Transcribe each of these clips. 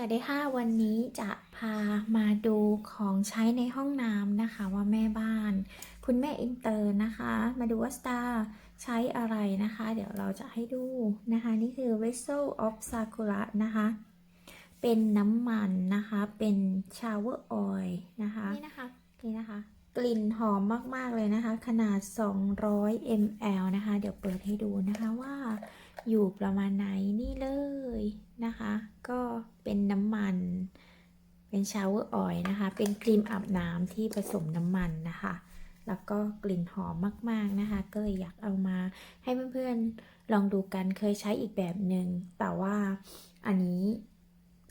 วัสดีค่ะ วันนี้จะพามาดูของใช้ในห้องน้ำนะคะ ว่าแม่บ้าน คุณแม่อินเตอร์นะคะ มาดูว่าสตาร์ใช้อะไรนะคะ เดี๋ยวเราจะให้ดูนะคะ นี่คือ Vessel of Sakura นะคะ เป็นน้ำมันนะคะ เป็น shower oil นะคะ นี่นะคะ นี่นะคะ กลิ่นหอมมาก ๆ เลยนะคะ ขนาด 200 ml นะคะ เดี๋ยวเปิดให้ดูนะคะว่าอยู่ประมาณไหนนี่เลยนะคะ ก็เป็นน้ำมัน เป็นชาวเวอร์ออยนะคะ เป็นครีมอาบน้ำที่ผสมน้ำมันนะคะ แล้วก็กลิ่นหอมมาก ๆ นะคะ ก็เลยอยากเอามาให้เพื่อน ๆ ลองดูกันเคยใช้อีกแบบหนึ่งแต่ว่าอันนี้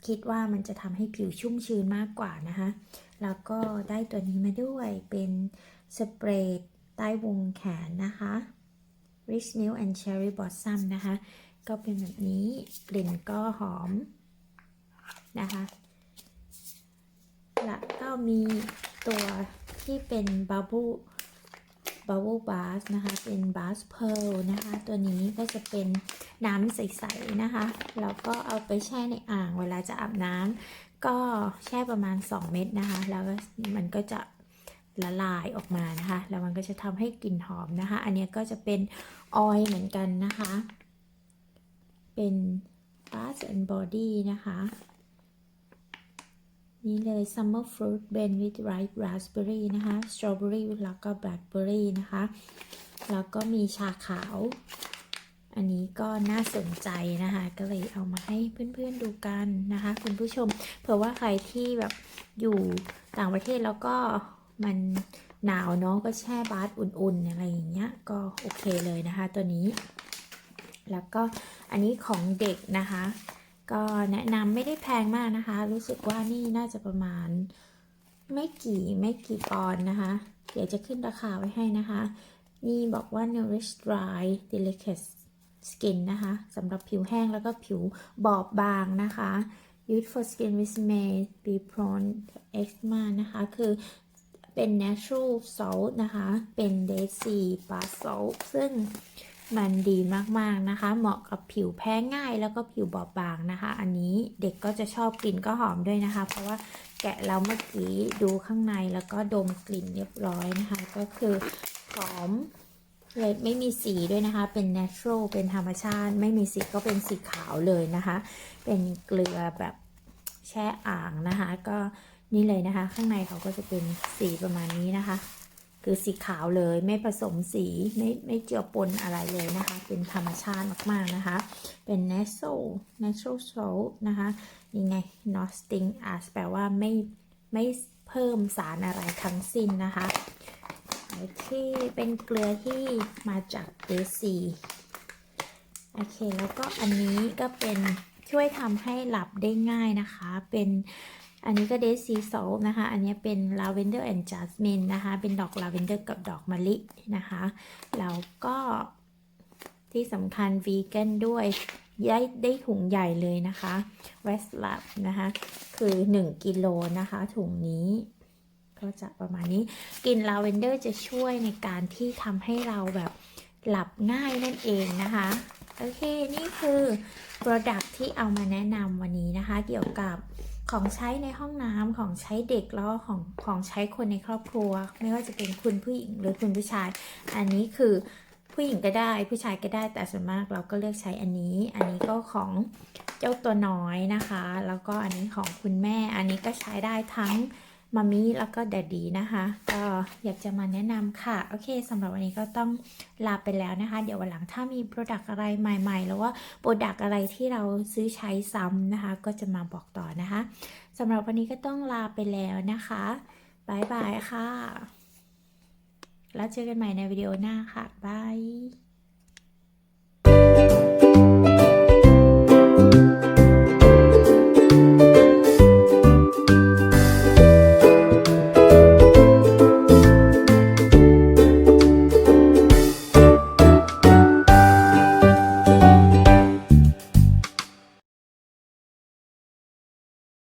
คิดว่ามันจะทำให้ผิวชุ่มชื้นมากกว่านะคะ แล้วก็ได้ตัวนี้มาด้วยเป็นสเปรย์ใต้วงแขนนะคะ Rich Milk and Cherry Blossom นะคะ ก็เป็นแบบนี้กลิ่นก็หอมนะคะ แล้วก็มีตัวที่เป็น Bubble Bubble Bath นะคะ เป็น Bath Pearl นะคะ ตัวนี้ก็จะเป็นน้ำใส ๆ นะคะ แล้วก็เอาไปแช่ในอ่างเวลาจะอาบน้ำ ก็แช่ประมาณ 2 เม็ดนะคะ แล้วมันก็จะละลายออกมานะคะ แล้วมันก็จะทำให้กลิ่นหอมนะคะ อันนี้ก็จะเป็นออยล์เหมือนกันนะคะ เป็น Bath and Body นะคะ นี่เลย Summer Fruit Blend with Ripe Raspberry นะคะ Strawberry แล้วก็ Blackberry นะคะ แล้วก็มีชาขาว อันนี้ก็น่าสนใจนะคะ ก็เลยเอามาให้เพื่อนๆดูกันนะคะ คุณผู้ชม เผื่อว่าใครที่แบบอยู่ต่างประเทศแล้วก็มันหนาวเนาะก็แช่บาสอุ่นๆอะไรอย่างเงี้ยก็โอเคเลยนะคะตัวนี้ แล้วก็อันนี้ของเด็กนะคะ ก็แนะนำไม่ได้แพงมากนะคะ รู้สึกว่านี่น่าจะประมาณไม่กี่ไม่กี่ปอนด์นะคะ เดี๋ยวจะขึ้นราคาไว้ให้นะคะ นี่บอกว่า nourish dry delicate skin นะคะสำหรับผิวแห้งแล้วก็ผิวบอบบางนะคะ used for skin which may be prone to eczema นะคะ คือเป็น natural salt นะคะ เป็น dead sea bath salt ซึ่งมันดีมากๆนะคะ เหมาะกับผิวแพ้ง่ายแล้วก็ผิวบอบบางนะคะ อันนี้เด็กก็จะชอบกลิ่นก็หอมด้วยนะคะ เพราะว่าแกะแล้วเมื่อกี้ดูข้างในแล้วก็ดมกลิ่นเรียบร้อยนะคะ ก็คือหอม เลยไม่มีสีด้วยนะคะ เป็น natural เป็นธรรมชาติ ไม่มีสีก็เป็นสีขาวเลยนะคะ เป็นเกลือแบบแช่อ่างนะคะ ก็นี่เลยนะคะ ข้างในเขาก็จะเป็นสีประมาณนี้นะคะ คือสีขาวเลยไม่ผสมสีไม่ไม่เจือปนอะไรเลยนะคะ เป็นธรรมชาติมากๆนะคะ เป็น natural natural salt นะคะนี่ไง not sting as แปลว่าไม่ไม่เพิ่มสารอะไรทั้งสิ้นนะคะ ที่เป็นเกลือที่มาจากเดซีโอเค แล้วก็อันนี้ก็เป็นช่วยทำให้หลับได้ง่ายนะคะ เป็นอันนี้ก็เดซีโซลนะคะ อันนี้เป็นลาเวนเดอร์แอนด์จัสมินนะคะ เป็นดอกลาเวนเดอร์กับดอกมะลินะคะ แล้วก็ที่สำคัญวีแกนด้วยได้ได้ถุงใหญ่เลยนะคะเวสลับนะคะ คือ 1 กิโลนะคะ ถุงนี้ ก็จะประมาณนี้กลิ่นลาเวนเดอร์จะช่วยในการที่ทำให้เราแบบหลับง่ายนั่นเองนะคะ โอเค นี่คือ Product ที่เอามาแนะนำวันนี้นะคะ เกี่ยวกับของใช้ในห้องน้ำของใช้เด็กแล้วของของใช้คนในครอบครัว ไม่ว่าจะเป็นคุณผู้หญิงหรือคุณผู้ชาย อันนี้คือผู้หญิงก็ได้ผู้ชายก็ได้แต่ส่วนมากเราก็เลือกใช้อันนี้ อันนี้ก็ของเจ้าตัวน้อยนะคะ แล้วก็อันนี้ของคุณแม่อันนี้ก็ใช้ได้ทั้ง มามีแล้วก็แดดดีนะคะ ก็อยากจะมาแนะนำค่ะ โอเคสำหรับวันนี้ก็ต้องลาไปแล้วนะคะ เดี๋ยววันหลังถ้ามีโปรดักต์อะไรใหม่ๆ แล้วว่าโปรดักต์อะไรที่เราซื้อใช้ซ้ำนะคะ ก็จะมาบอกต่อนะคะสำหรับวันนี้ก็ต้องลาไปแล้วนะคะบายบายค่ะ แล้วเจอกันใหม่ในวิดีโอหน้าค่ะบาย